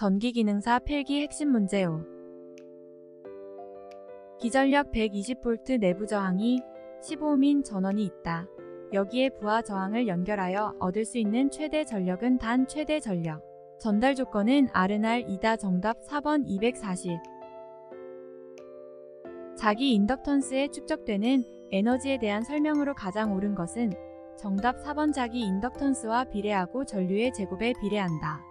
전기 기능사 필기 핵심 문제요. 기전력 120V 내부 저항이 15옴인 전원이 있다. 여기에 부하 저항을 연결하여 얻을 수 있는 최대 전력은 단 최대 전력. 전달 조건은 R날 이다 정답 4번 240. 자기 인덕턴스에 축적되는 에너지에 대한 설명으로 가장 옳은 것은 정답 4번 자기 인덕턴스와 비례하고 전류의 제곱에 비례한다.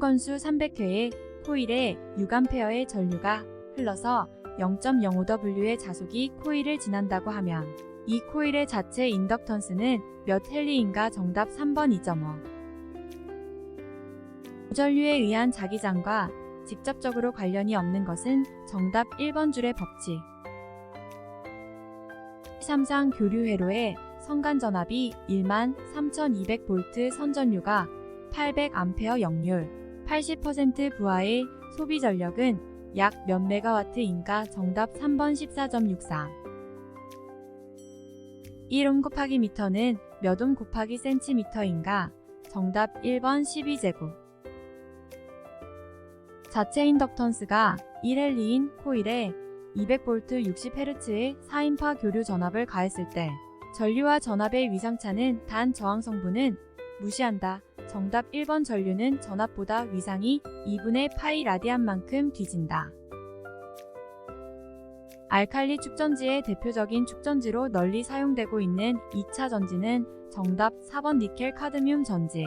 건수 300회에 코일에 6A의 전류가 흘러서 0.05W의 자속이 코일을 지난다고 하면 이 코일의 자체 인덕턴스는 몇 헬리인가 정답 3번 2.5. 전류에 의한 자기장과 직접적으로 관련이 없는 것은 정답 1번 줄의 법칙. 3상 교류 회로의 성간 전압이 1만 3200V 선전류가 800A 역률 80% 부하의 소비 전력은 약 몇 메가와트인가? 정답 3번 14.64 1옴 곱하기 미터는 몇 옴 곱하기 센티미터인가? 정답 1번 12제곱. 자체 인덕턴스가 1헬리인 코일에 200V 60Hz의 4인파 교류 전압을 가했을 때 전류와 전압의 위상차는 단 저항 성분은 무시한다. 정답 1번 전류는 전압보다 위상이 2분의 파이 라디안만큼 뒤진다. 알칼리 축전지의 대표적인 축전지로 널리 사용되고 있는 2차 전지는 정답 4번 니켈 카드뮴 전지.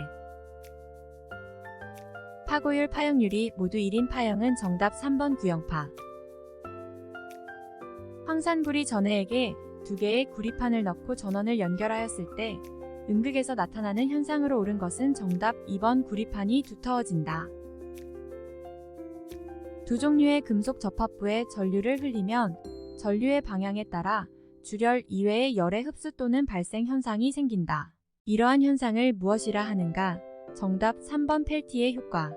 파고율 파형률이 모두 1인 파형은 정답 3번 구형파. 황산구리 전해에게 두 개의 구리판을 넣고 전원을 연결하였을 때 음극에서 나타나는 현상으로 옳은 것은 정답 2번 구리판이 두터워진다. 두 종류의 금속 접합부에 전류를 흘리면 전류의 방향에 따라 주열 이외의 열의 흡수 또는 발생 현상이 생긴다. 이러한 현상을 무엇이라 하는가? 정답 3번 펠티의 효과.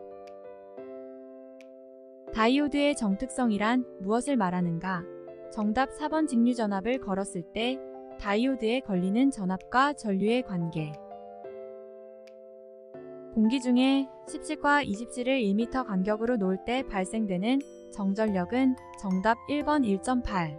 다이오드의 정특성이란 무엇을 말하는가? 정답 4번 직류전압을 걸었을 때 다이오드에 걸리는 전압과 전류의 관계. 공기 중에 17과 27을 1m 간격으로 놓을 때 발생되는 정전력은 정답 1번 1.8.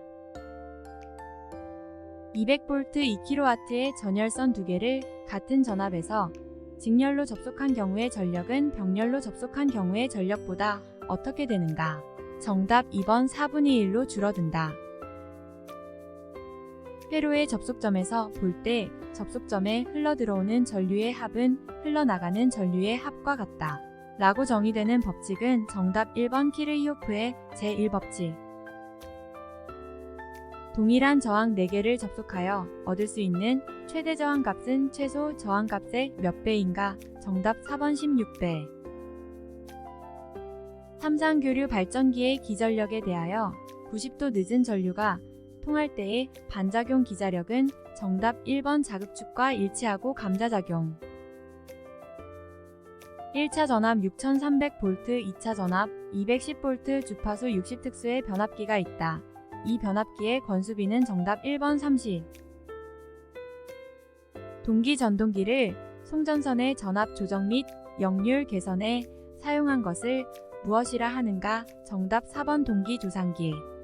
200V 2kW의 전열선 두 개를 같은 전압에서 직렬로 접속한 경우의 전력은 병렬로 접속한 경우의 전력보다 어떻게 되는가? 정답 2번 4분의 1로 줄어든다. 회로의 접속점에서 볼 때 접속점에 흘러들어오는 전류의 합은 흘러나가는 전류의 합과 같다. 라고 정의되는 법칙은 정답 1번 키르히오프의 제1법칙. 동일한 저항 4개를 접속하여 얻을 수 있는 최대 저항 값은 최소 저항 값의 몇 배인가? 정답 4번 16배. 삼상교류 발전기의 기전력에 대하여 90도 늦은 전류가 통할 때의 반작용 기자력은 정답 1번 자극축과 일치하고 감자작용. 1차 전압 6300V, 2차 전압 210V 주파수 60특수의 변압기가 있다. 이 변압기의 권수비는 정답 1번 30. 동기 전동기를 송전선의 전압 조정 및 역률 개선에 사용한 것을 무엇이라 하는가? 정답 4번 동기 조상기.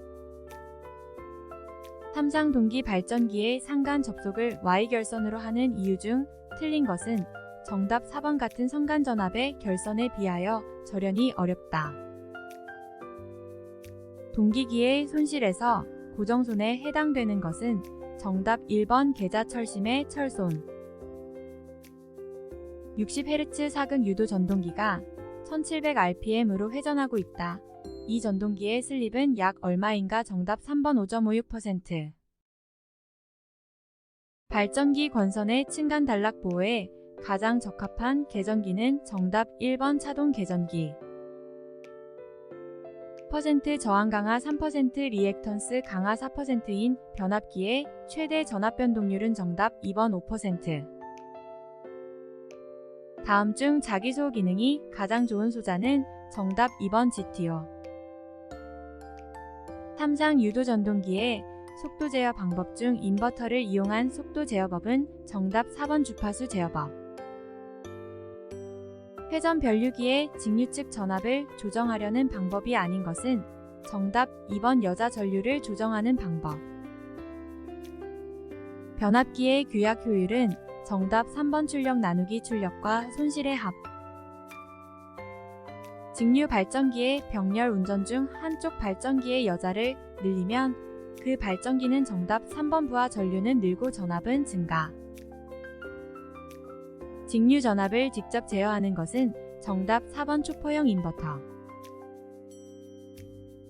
삼상 동기 발전기의 상간 접속을 Y결선으로 하는 이유 중 틀린 것은 정답 4번 같은 성간 전압의 결선에 비하여 절연이 어렵다. 동기기의 손실에서 고정손에 해당되는 것은 정답 1번 계좌철심의 철손. 60Hz 사극 유도 전동기가 1700rpm으로 회전하고 있다. 이 전동기의 슬립은 약 얼마인가 정답 3번 5.56%. 발전기 권선의 층간 단락 보호에 가장 적합한 개전기는 정답 1번 차동 개전기. 퍼센트 저항 강화 3% 리액턴스 강화 4%인 변압기의 최대 전압 변동률은 정답 2번 5%. 다음 중 자기소 기능이 가장 좋은 소자는 정답 2번 GTO. 삼상 유도 전동기의 속도 제어 방법 중 인버터를 이용한 속도 제어법은 정답 4번 주파수 제어법. 회전 변류기의 직류측 전압을 조정하려는 방법이 아닌 것은 정답 2번 여자 전류를 조정하는 방법. 변압기의 규약 효율은 정답 3번 출력 나누기 출력과 손실의 합. 직류 발전기의 병렬 운전 중 한쪽 발전기의 여자를 늘리면 그 발전기는 정답 3번 부하 전류는 늘고 전압은 증가. 직류 전압을 직접 제어하는 것은 정답 4번 초포형 인버터.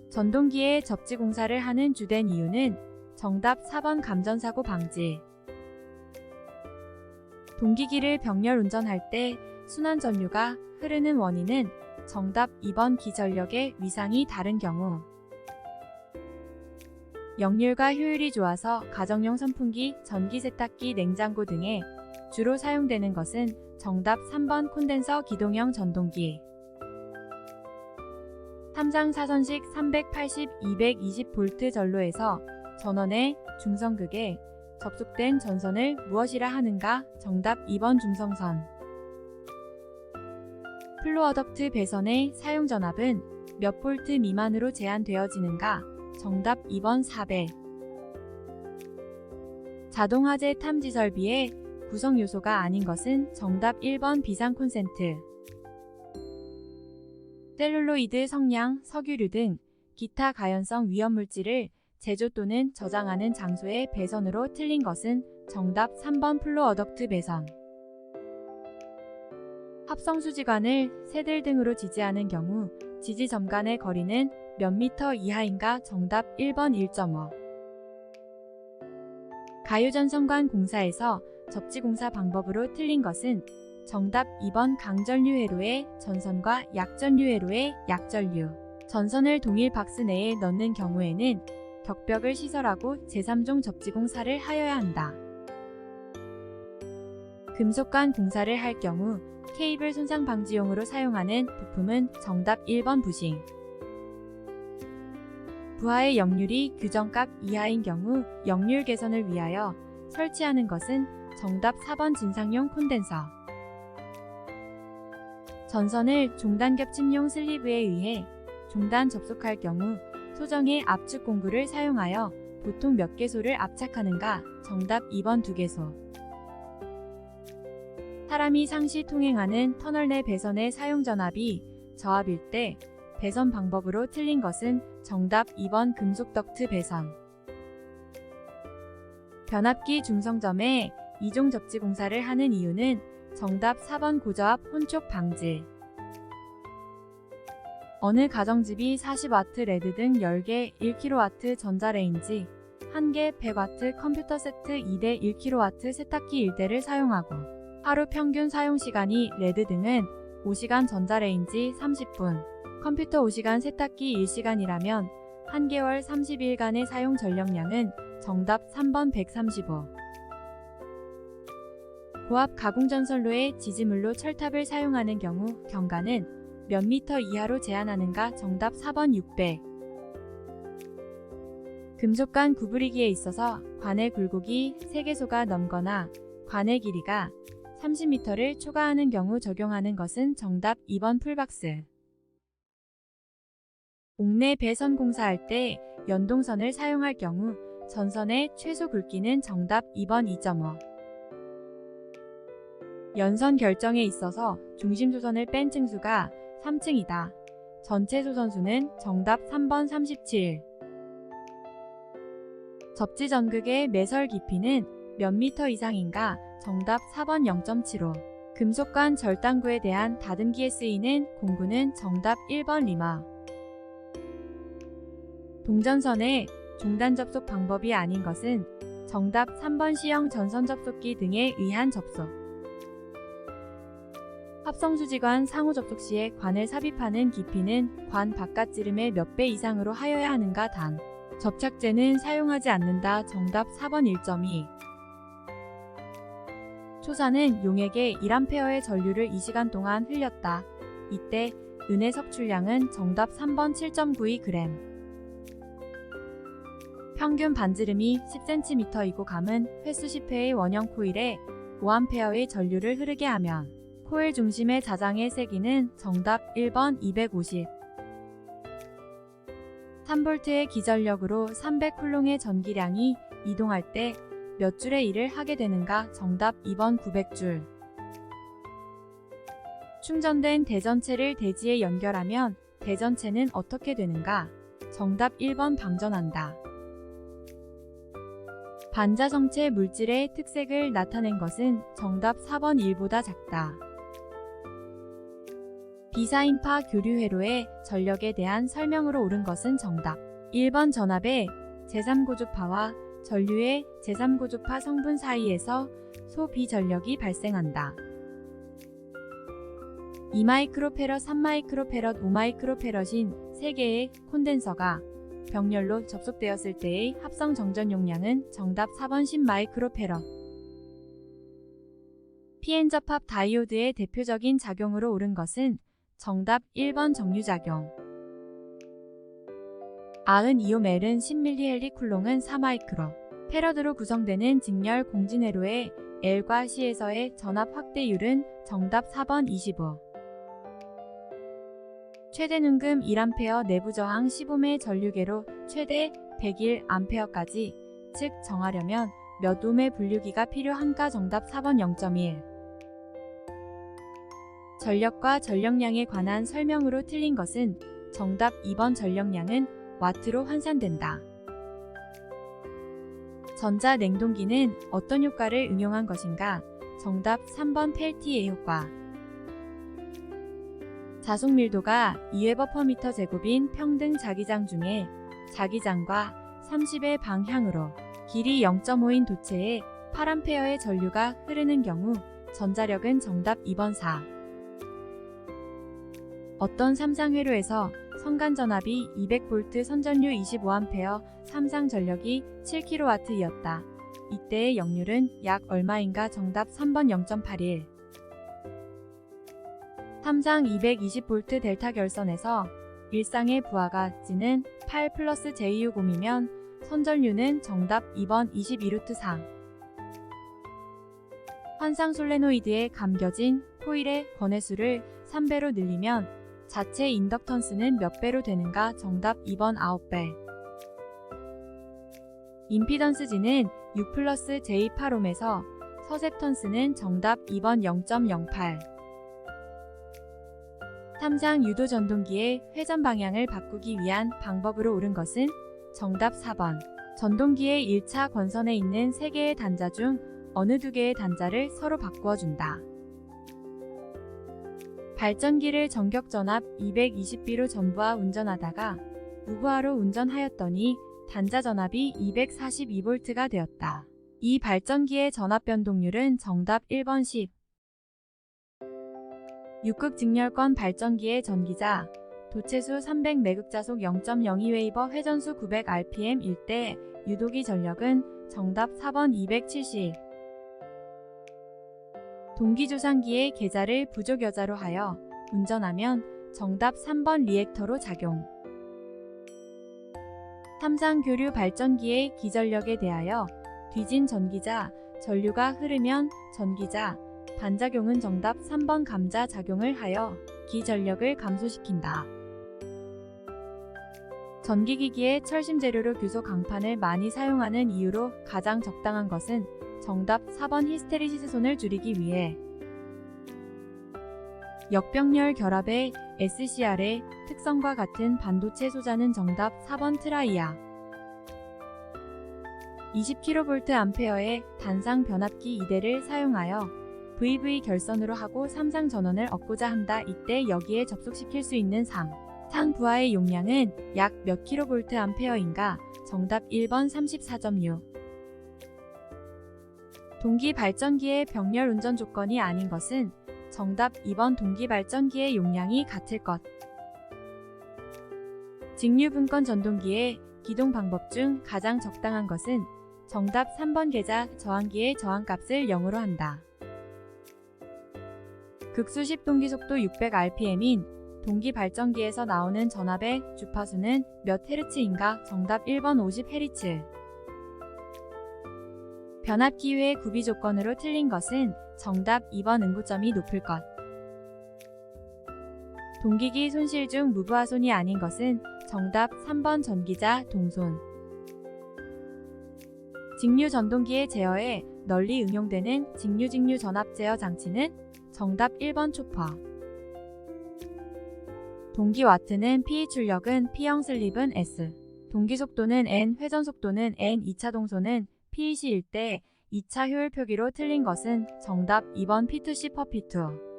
전동기의 접지 공사를 하는 주된 이유는 정답 4번 감전사고 방지. 동기기를 병렬 운전할 때 순환 전류가 흐르는 원인은 정답 2번 기전력의 위상이 다른 경우. 역률과 효율이 좋아서 가정용 선풍기, 전기 세탁기, 냉장고 등에 주로 사용되는 것은 정답 3번 콘덴서 기동형 전동기. 3장 사선식 380, 220V 전로에서 전원의 중성극에 접속된 전선을 무엇이라 하는가? 정답 2번 중성선. 플로어덕트 배선의 사용 전압은 몇 볼트 미만으로 제한되어지는가? 정답 2번 4배. 자동화재 탐지 설비의 구성 요소가 아닌 것은 정답 1번 비상 콘센트. 셀룰로이드, 성냥, 석유류 등 기타 가연성 위험물질을 제조 또는 저장하는 장소의 배선으로 틀린 것은 정답 3번 플로어덕트 배선. 합성수지관을 새들 등으로 지지하는 경우 지지점 간의 거리는 몇 미터 이하인가 정답 1번 1.5. 가요전선관 공사에서 접지공사 방법으로 틀린 것은 정답 2번 강전류회로의 전선과 약전류회로의 약전류. 전선을 동일 박스 내에 넣는 경우에는 격벽을 시설하고 제3종 접지공사를 하여야 한다. 금속관 공사를 할 경우 케이블 손상 방지용으로 사용하는 부품은 정답 1번 부싱. 부하의 역률이 규정값 이하인 경우 역률 개선을 위하여 설치하는 것은 정답 4번 진상용 콘덴서. 전선을 종단 겹침용 슬리브에 의해 종단 접속할 경우 소정의 압축 공구를 사용하여 보통 몇 개소를 압착하는가? 정답 2번 2개소. 사람이 상시 통행하는 터널 내 배선의 사용 전압이 저압일 때 배선 방법으로 틀린 것은 정답 2번 금속 덕트 배선. 변압기 중성점에 이종 접지 공사를 하는 이유는 정답 4번 고저압 혼촉 방지. 어느 가정집이 40W 레드 등 10개 1kW 전자레인지, 1개 100W 컴퓨터 세트 2대 1kW 세탁기 1대를 사용하고 하루 평균 사용 시간이 레드 등은 5시간 전자레인지 30분, 컴퓨터 5시간 세탁기 1시간이라면 1개월 30일간의 사용 전력량은 정답 3번 135. 고압 가공전선로의 지지물로 철탑을 사용하는 경우 경가는 몇 미터 이하로 제한하는가 정답 4번 6배. 금속관 구부리기에 있어서 관의 굴곡이 3개소가 넘거나 관의 길이가 30m를 초과하는 경우 적용하는 것은 정답 2번 풀박스. 옥내 배선 공사할 때 연동선을 사용할 경우 전선의 최소 굵기는 정답 2번 2.5. 연선 결정에 있어서 중심 조선을 뺀 층수가 3층이다. 전체 소선수는 정답 3번 37. 접지 전극의 매설 깊이는 몇 미터 이상인가? 정답 4번 0.75. 금속관 절단구에 대한 다듬기에 쓰이는 공구는 정답 1번 리마. 동전선의 종단 접속 방법이 아닌 것은 정답 3번 C형 전선 접속기 등에 의한 접속. 합성수지관 상호 접속 시에 관을 삽입하는 깊이는 관 바깥 지름의 몇 배 이상으로 하여야 하는가 단. 접착제는 사용하지 않는다. 정답 4번 1.2. 초사는 용액에 1A의 전류를 2시간 동안 흘렸다. 이때 은의 섭출량은 정답 3번 7.92g. 평균 반지름이 10cm이고 감은 횟수 10회의 원형 코일에 5A의 전류를 흐르게 하면 코일 중심의 자장의 세기는 정답 1번 250. 3볼트의 기전력으로 300쿨롱의 전기량이 이동할 때 몇 줄의 일을 하게 되는가? 정답 2번 900줄. 충전된 대전체를 대지에 연결하면 대전체는 어떻게 되는가? 정답 1번 방전한다. 반자성체 물질의 특색을 나타낸 것은 정답 4번 1보다 작다. 비사인파 교류 회로의 전력에 대한 설명으로 옳은 것은 정답. 1번 전압의 제3고주파와 전류의 제3고주파 성분 사이에서 소비전력이 발생한다. 2마이크로페럿, 3마이크로페럿, 5마이크로페럿인 3개의 콘덴서가 병렬로 접속되었을 때의 합성 정전 용량은 정답 4번 10마이크로페럿. PN 접합 다이오드의 대표적인 작용으로 옳은 것은 정답 1번 정류작용. 아은 이오멜은 10mH 쿨롱은 4마이크로. 페러드로 구성되는 직렬 공진회로의 L과 C에서의 전압 확대율은 정답 4번 25. 최대 눈금 1A 내부 저항 15매 전류계로 최대 101A까지 즉 정하려면 몇 옴의 분류기가 필요한가 정답 4번 0.1. 전력과 전력량에 관한 설명으로 틀린 것은 정답 2번 전력량은 와트로 환산된다. 전자 냉동기는 어떤 효과를 응용한 것인가? 정답 3번 펠티의 효과. 자속 밀도가 2웨버퍼미터 제곱인 평등 자기장 중에 자기장과 30의 방향으로 길이 0.5인 도체에 8A의 전류가 흐르는 경우 전자력은 정답 2번 4. 어떤 삼상회로에서 성간 전압이 200V 선전류 25A, 삼상 전력이 7kW이었다. 이때의 역률은 약 얼마인가 정답 3번 0.81. 삼상 220V 델타 결선에서 일상의 부하가 G는 8 플러스 J60이면 선전류는 정답 2번 22루트 4. 환상 솔레노이드에 감겨진 코일의 권해수를 3배로 늘리면 자체 인덕턴스는 몇 배로 되는가? 정답 2번 9배. 임피던스 G는 6 플러스 J8옴에서 서셉턴스는 정답 2번 0.08. 삼상 유도 전동기의 회전 방향을 바꾸기 위한 방법으로 옳은 것은 정답 4번. 전동기의 1차 권선에 있는 3개의 단자 중 어느 두 개의 단자를 서로 바꾸어 준다. 발전기를 전격 전압 220B로 전부하 운전하다가 무부하로 운전하였더니 단자 전압이 242V가 되었다. 이 발전기의 전압 변동률은 정답 1번 10. 6극 직렬권 발전기의 전기자 도체수 300매극자속 0.02웨이버 회전수 900rpm일 때 유도기 전력은 정답 4번 270. 동기조상기의 계좌를 부족여자로 하여 운전하면 정답 3번 리액터로 작용. 삼상 교류 발전기의 기전력에 대하여 뒤진 전기자, 전류가 흐르면 전기자, 반작용은 정답 3번 감자 작용을 하여 기전력을 감소시킨다. 전기기기의 철심 재료로 규소 강판을 많이 사용하는 이유로 가장 적당한 것은 정답 4번 히스테리시스 손을 줄이기 위해 역병렬 결합의 SCR의 특성과 같은 반도체 소자는 정답 4번 트라이아 20kVA의 단상 변압기 2대를 사용하여 VV 결선으로 하고 삼상 전원을 얻고자 한다. 이때 여기에 접속시킬 수 있는 3. 상 부하의 용량은 약몇 kVA인가? 정답 1번 34.6. 동기 발전기의 병렬 운전 조건이 아닌 것은 정답 2번 동기 발전기의 용량이 같을 것. 직류 분권 전동기의 기동 방법 중 가장 적당한 것은 정답 3번 계좌 저항기의 저항값을 0으로 한다. 극수십 동기 속도 600rpm인 동기 발전기에서 나오는 전압의 주파수는 몇 헤르츠인가? 정답 1번 50 헤르츠. 변압 기후의 구비 조건으로 틀린 것은 정답 2번 응구점이 높을 것. 동기기 손실 중 무부하손이 아닌 것은 정답 3번 전기자 동손. 직류 전동기의 제어에 널리 응용되는 직류-직류 전압 제어 장치는 정답 1번 초퍼. 동기 와트는 P 출력은 P형 슬립은 S. 동기 속도는 N, 회전 속도는 N, 2차 동소는 PEC일 때 2차 효율 표기로 틀린 것은 정답 2번 P2C 퍼 P2.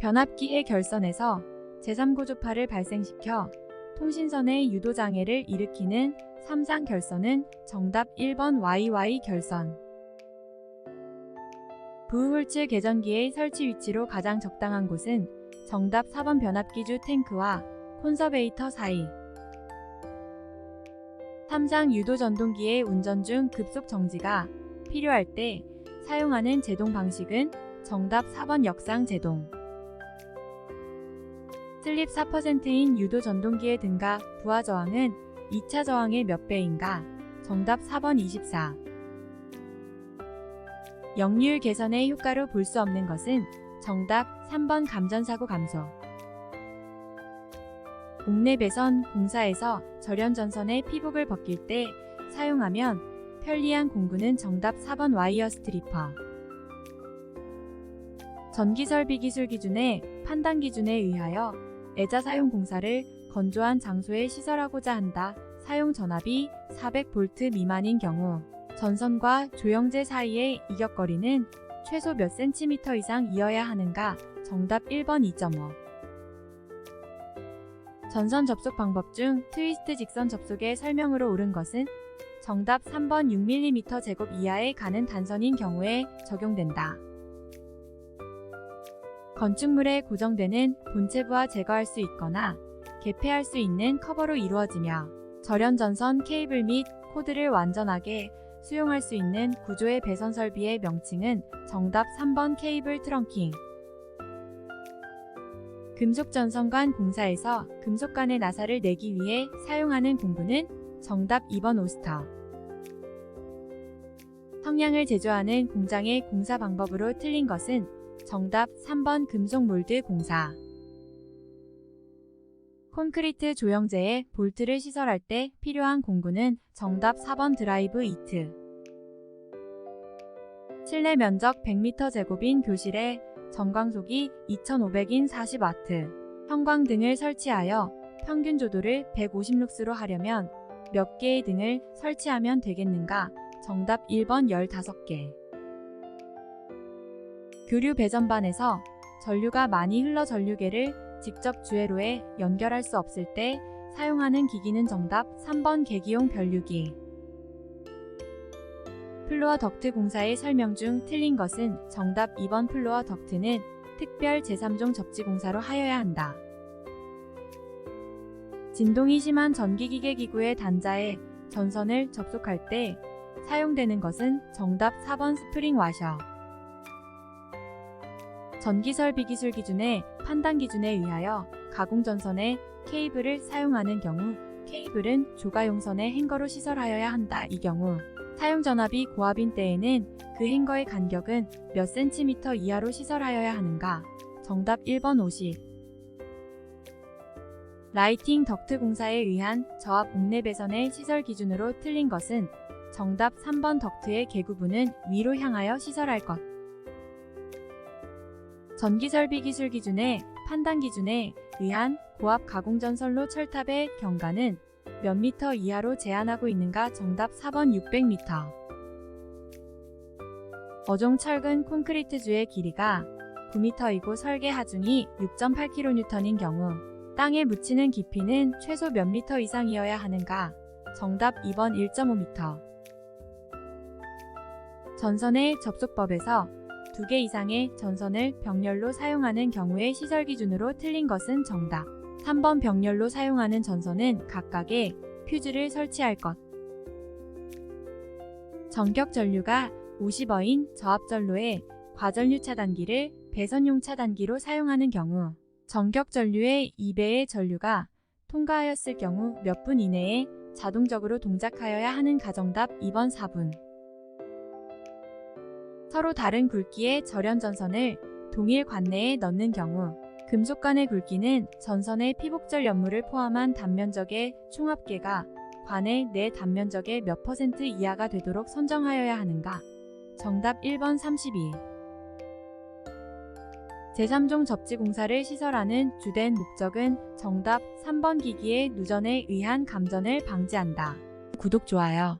변압기의 결선에서 제3고주파를 발생시켜 통신선의 유도장애를 일으키는 3상 결선은 정답 1번 YY 결선. 부울츠 개전기의 설치 위치로 가장 적당한 곳은 정답 4번 변압기주 탱크와 콘서베이터 사이. 3상 유도 전동기의 운전 중 급속 정지가 필요할 때 사용하는 제동 방식은 정답 4번 역상 제동. 슬립 4%인 유도 전동기의 등가 부하 저항은 2차 저항의 몇 배인가? 정답 4번 24. 역률 개선의 효과로 볼 수 없는 것은 정답 3번 감전사고 감소. 옥내 배선 공사에서 절연 전선의 피복을 벗길 때 사용하면 편리한 공구는 정답 4번 와이어 스트리퍼. 전기 설비 기술 기준의 판단 기준에 의하여 애자 사용 공사를 건조한 장소에 시설하고자 한다. 사용 전압이 400V 미만인 경우 전선과 조영제 사이의 이격거리는 최소 몇 센티미터 이상 이어야 하는가? 정답 1번 2.5. 전선 접속 방법 중 트위스트 직선 접속의 설명으로 옳은 것은 정답 3번 6mm 제곱 이하에 가는 단선인 경우에 적용된다. 건축물에 고정되는 본체부하 제거할 수 있거나 개폐할 수 있는 커버로 이루어지며 절연 전선 케이블 및 코드를 완전하게 수용할 수 있는 구조의 배선 설비의 명칭은 정답 3번 케이블 트렁킹. 금속 전선관 공사에서 금속관의 나사를 내기 위해 사용하는 공구는 정답 2번 오스터. 성냥을 제조하는 공장의 공사 방법으로 틀린 것은 정답 3번 금속 몰드 공사. 콘크리트 조형제에 볼트를 시설할 때 필요한 공구는 정답 4번 드라이브 이트. 실내 면적 100m 제곱인 교실에 전광속이 2500인 40W, 형광 등을 설치하여 평균 조도를 150룩스로 하려면 몇 개의 등을 설치하면 되겠는가? 정답 1번 15개. 교류 배전반에서 전류가 많이 흘러 전류계를 직접 주회로에 연결할 수 없을 때 사용하는 기기는 정답 3번 계기용 변류기. 플로어 덕트 공사의 설명 중 틀린 것은 정답 2번 플로어 덕트는 특별 제3종 접지 공사로 하여야 한다. 진동이 심한 전기기계 기구의 단자에 전선을 접속할 때 사용되는 것은 정답 4번 스프링 와셔. 전기설비 기술 기준의 판단 기준에 의하여 가공 전선에 케이블을 사용하는 경우 케이블은 조가용선의 행거로 시설하여야 한다. 이 경우 사용 전압이 고압인 때에는 그 행거의 간격은 몇 센티미터 이하로 시설하여야 하는가? 정답 1번 50. 라이팅 덕트 공사에 의한 저압 옥내 배선의 시설 기준으로 틀린 것은 정답 3번 덕트의 개구부는 위로 향하여 시설할 것. 전기설비 기술 기준의 판단 기준에 의한 고압 가공전선로 철탑의 경가는 몇 미터 이하로 제한하고 있는가 정답 4번 600m. 어종 철근 콘크리트주의 길이가 9m이고 설계 하중이 6.8kN인 경우 땅에 묻히는 깊이는 최소 몇 미터 이상이어야 하는가? 정답 2번 1.5m. 전선의 접속법에서 두 개 이상의 전선을 병렬로 사용하는 경우의 시설 기준으로 틀린 것은 정답. 3번 병렬로 사용하는 전선은 각각의 퓨즈를 설치할 것. 전격 전류가 50어인 저압 전로에 과전류 차단기를 배선용 차단기로 사용하는 경우 전격 전류의 2배의 전류가 통과하였을 경우 몇 분 이내에 자동적으로 동작하여야 하는 가정답 2번 4분. 서로 다른 굵기의 절연 전선을 동일 관내에 넣는 경우 금속 간의 굵기는 전선의 피복절 연물을 포함한 단면적의 총합계가 관의 내 단면적의 몇 퍼센트 이하가 되도록 선정하여야 하는가? 정답 1번 32. 제3종 접지 공사를 시설하는 주된 목적은 정답 3번 기기의 누전에 의한 감전을 방지한다. 구독, 좋아요.